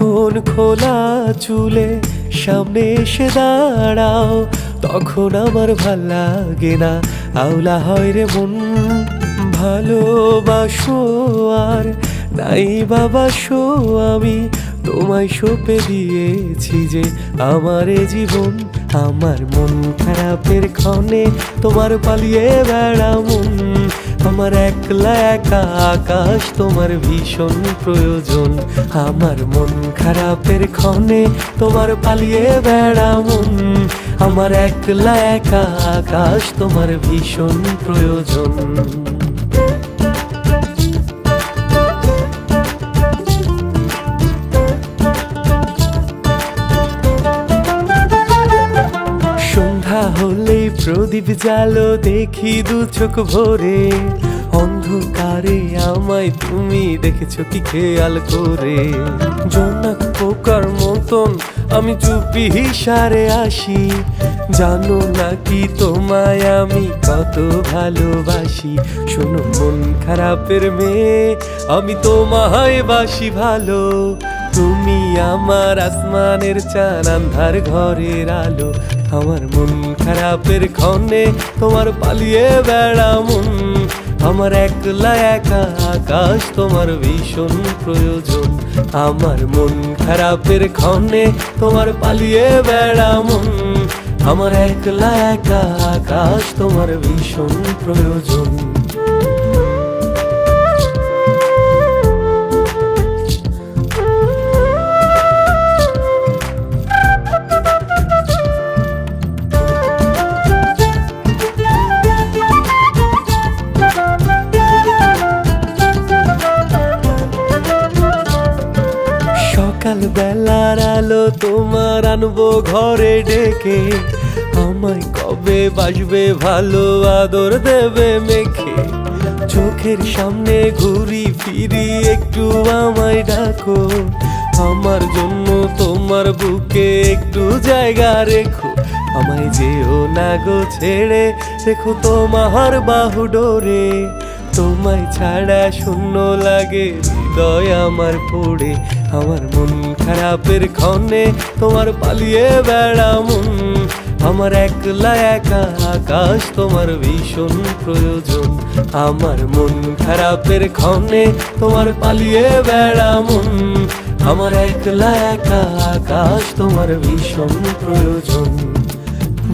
যখন খোলা চুলে সামনে এসে দাঁড়াও, তখন আমার ভালো লাগে না। আওলা হয় রে মন, ভালোবাসো আর নাই বাবা শো আমি। তোমায় সঁপে দিয়েছি যে আমার জীবন, আমার মন খারাপের ক্ষণে তোমার পালিয়ে বেড়া মন আমার একলা একা আকাশ তোমার ভীষণ প্রয়োজন। আমার মন খারাপের ক্ষণে তোমার পালিয়ে বেড়া মন। আমার একলা একা আকাশ তোমার ভীষণ প্রয়োজন। প্রদীপ জালো দেখি দু চোখ ভরে। অন্ধকারে আমায় তুমি দেখেছ কি খেয়াল করে? জোনাক পোকার মতন আমি চুপি হিসারে আসি। জানো নাকি তোমায় আমি কত ভালোবাসি। শোনো মন খারাপের মেয়ে, আমি তোমায় বাসি ভালো। তুমি আমার আসমানের চান আন্ধার ঘরের আলো। আমার মন খারাপের ক্ষণে তোমার পালিয়ে বেড়া মন। আমার একলা একা আকাশ, তোমার ভীষণ প্রয়োজন। আমার মন খারাপের ক্ষণে তোমার পালিয়ে বেড়া মন। আমার একলা একা আকাশ, তোমার ভীষণ প্রয়োজন। সকাল বেলার আলো তোমার আনব ঘরে ডেকে। আমায় কবে বাসবে ভালো আদর দেবে মেখে। চোখের সামনে ঘুরি ফিরি একটু আমায় ডাকো। আমার জন্য তোমার বুকে একটু জায়গা রেখো। আমায় যেও না গো ছেড়ে রেখো তোমার বাহু ডোরে তোমায় ছাড়া শূন্য লাগে, হৃদয় আমার পড়ে, আমার মন খারাপের ক্ষণে তোমার পালিয়ে বেড়া মন। আমার একলা একা আকাশ, তোমার ভীষণ প্রয়োজন, আমার মন খারাপের ক্ষণে তোমার পালিয়ে বেড়া মন। আমার একলা একা আকাশ, তোমার ভীষণ প্রয়োজন।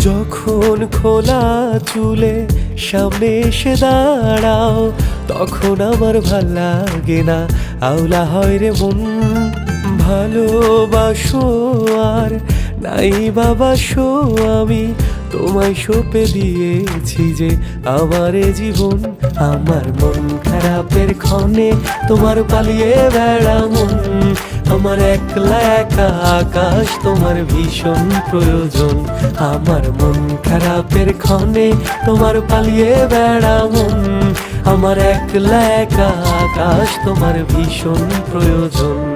যখন খোলা চুলে সামনে এসে দাঁড়াও, তখন আমার ভালো লাগে না। আওলা হয় রে মন, ভালোবাসো আর নাই বাবা শো আমি। তোমায় সঁপে দিয়েছি যে আমার জীবন, আমার মন খারাপের ক্ষণে তোমার পালিয়ে বেড়া মন আমার একলা একা আকাশ, তোমার ভীষণ প্রয়োজন। আমার মন খারাপের ক্ষণে তোমার পালিয়ে বেড়া মন। আমার একলা একা আকাশ, তোমার ভীষণ প্রয়োজন।